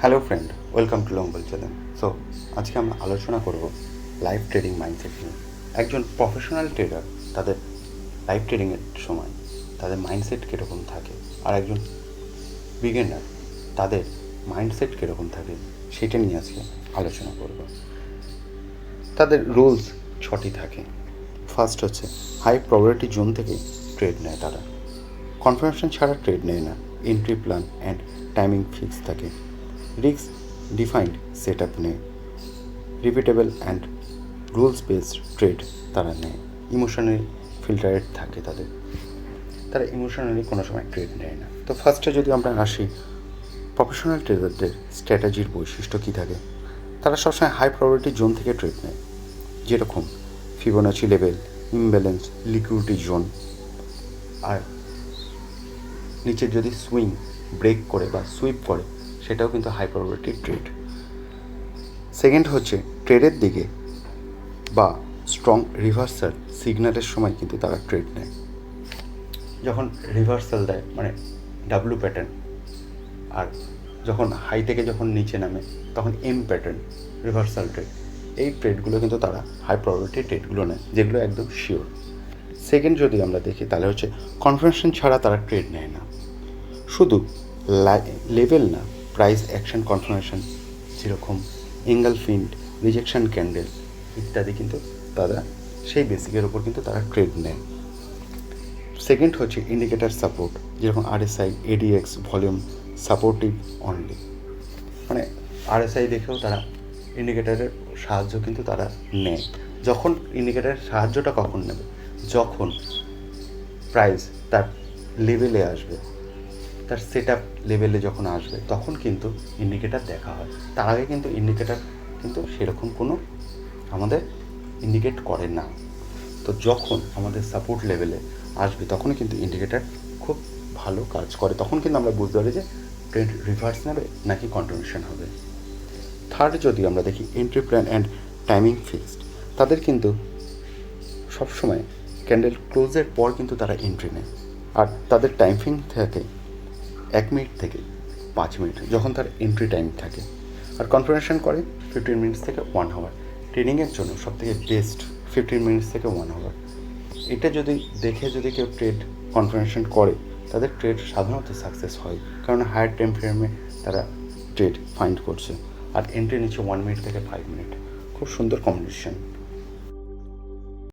Hello friend welcome to Longball channel so আজকে আমরা আলোচনা করব লাইভ ট্রেডিং মাইন্ডসেট নিয়ে। একজন প্রফেশনাল ট্রেডার তাদের লাইভ ট্রেডিংয়ের সময় তাদের মাইন্ডসেট কীরকম থাকে আর একজন বিগিনার তাদের মাইন্ডসেট কীরকম থাকে সেটা নিয়ে আজকে আলোচনা করব। তাদের রুলস ছটি থাকে। ফার্স্ট হচ্ছে হাই প্রবাবিলিটি জোন থেকে ট্রেড নেয় তারা। কনফার্মেশন ছাড়া ট্রেড নেয় না। Entry plan and timing fix থাকে। রিক্স ডিফাইন্ড সেট আপ নেয়, repeatable and rules based trade তারা নেয়। ইমোশনালি ফিল্টারেড থাকে তাদের। তারা ইমোশনালি কোনো সময় ট্রেড নেয় না। তো ফার্স্টে যদি আমরা আসি প্রফেশনাল ট্রেডারদের স্ট্র্যাটেজির বৈশিষ্ট্য কী থাকে? তারা সবসময় হাই প্রবাবিলিটি জোন থেকে ট্রেড নেয়। যেরকম Fibonacci level imbalance liquidity zone আর নিচে যদি সুইং ব্রেক করে বা সুইপ করে সেটাও কিন্তু হাই প্রবাবিলিটি ট্রেড সেকেন্ড হচ্ছে ট্রেডের দিকে বা স্ট্রং রিভার্সাল সিগন্যালের সময় কিন্তু তারা ট্রেড নেয়। যখন রিভার্সাল দেয় মানে ডাব্লু প্যাটার্ন আর যখন হাই থেকে যখন নিচে নামে, তখন এম প্যাটার্ন রিভার্সাল ট্রেড এই ট্রেডগুলো কিন্তু তারা হাই প্রবাবিলিটি ট্রেডগুলো নেয়, যেগুলো একদম শিওর সেকেন্ড যদি আমরা দেখি, তাহলে হচ্ছে কনফার্মেশন ছাড়া তারা ট্রেড নেয় না। শুধু লেভেল না প্রাইস অ্যাকশন কনফার্মেশন যেরকম এঙ্গেল ফিন্ড রিজেকশন ক্যান্ডেল ইত্যাদি কিন্তু তারা সেই বেসিকের ওপর কিন্তু তারা ট্রেড নেয়। সেকেন্ড হচ্ছে ইন্ডিকেটার সাপোর্ট যেরকম RSI ADX volume supportive only মানে আরএসআই দেখেও তারা ইন্ডিকেটারের সাহায্য কিন্তু তারা নেয়। যখন ইন্ডিকেটারের সাহায্যটা কখন নেবে? যখন প্রাইস তার লেভেলে আসবে। তার সেট আপ লেভেলে যখন আসবে, তখন কিন্তু ইন্ডিকেটার দেখা হয়। তার আগে কিন্তু ইন্ডিকেটার কিন্তু সেরকম কোনো আমাদের ইন্ডিকেট করে না। তো যখন আমাদের সাপোর্ট লেভেলে আসবে, তখনই কিন্তু ইন্ডিকেটার খুব ভালো কাজ করে। তখন কিন্তু আমরা বুঝতে পারি যে ট্রেন্ড রিভার্স নেবে নাকি কন্টিনিউশন হবে। থার্ড যদি আমরা দেখি entry plan and timing fixed তাদের কিন্তু সবসময় ক্যান্ডেল ক্লোজের পর কিন্তু তারা এন্ট্রি নেয়। আর তাদের টাইম থাকে এক মিনিট থেকে পাঁচ মিনিট, যখন তার এন্ট্রি টাইম থাকে। আর কনফার্মেশন করে ফিফটিন মিনিটস থেকে ওয়ান আওয়ার ট্রেনিংয়ের জন্য সবথেকে বেস্ট ফিফটিন মিনিটস থেকে ওয়ান আওয়ার এটা যদি দেখে যদি কেউ ট্রেড কনফার্মেশন করে, তাদের ট্রেড সাধারণত সাকসেস হয়। কারণ হায়ার টাইম ফ্রেমে তারা ট্রেড ফাইন্ড করছে। আর এন্ট্রি নিচ্ছে ওয়ান মিনিট থেকে ফাইভ মিনিট খুব সুন্দর কম্বিনেশন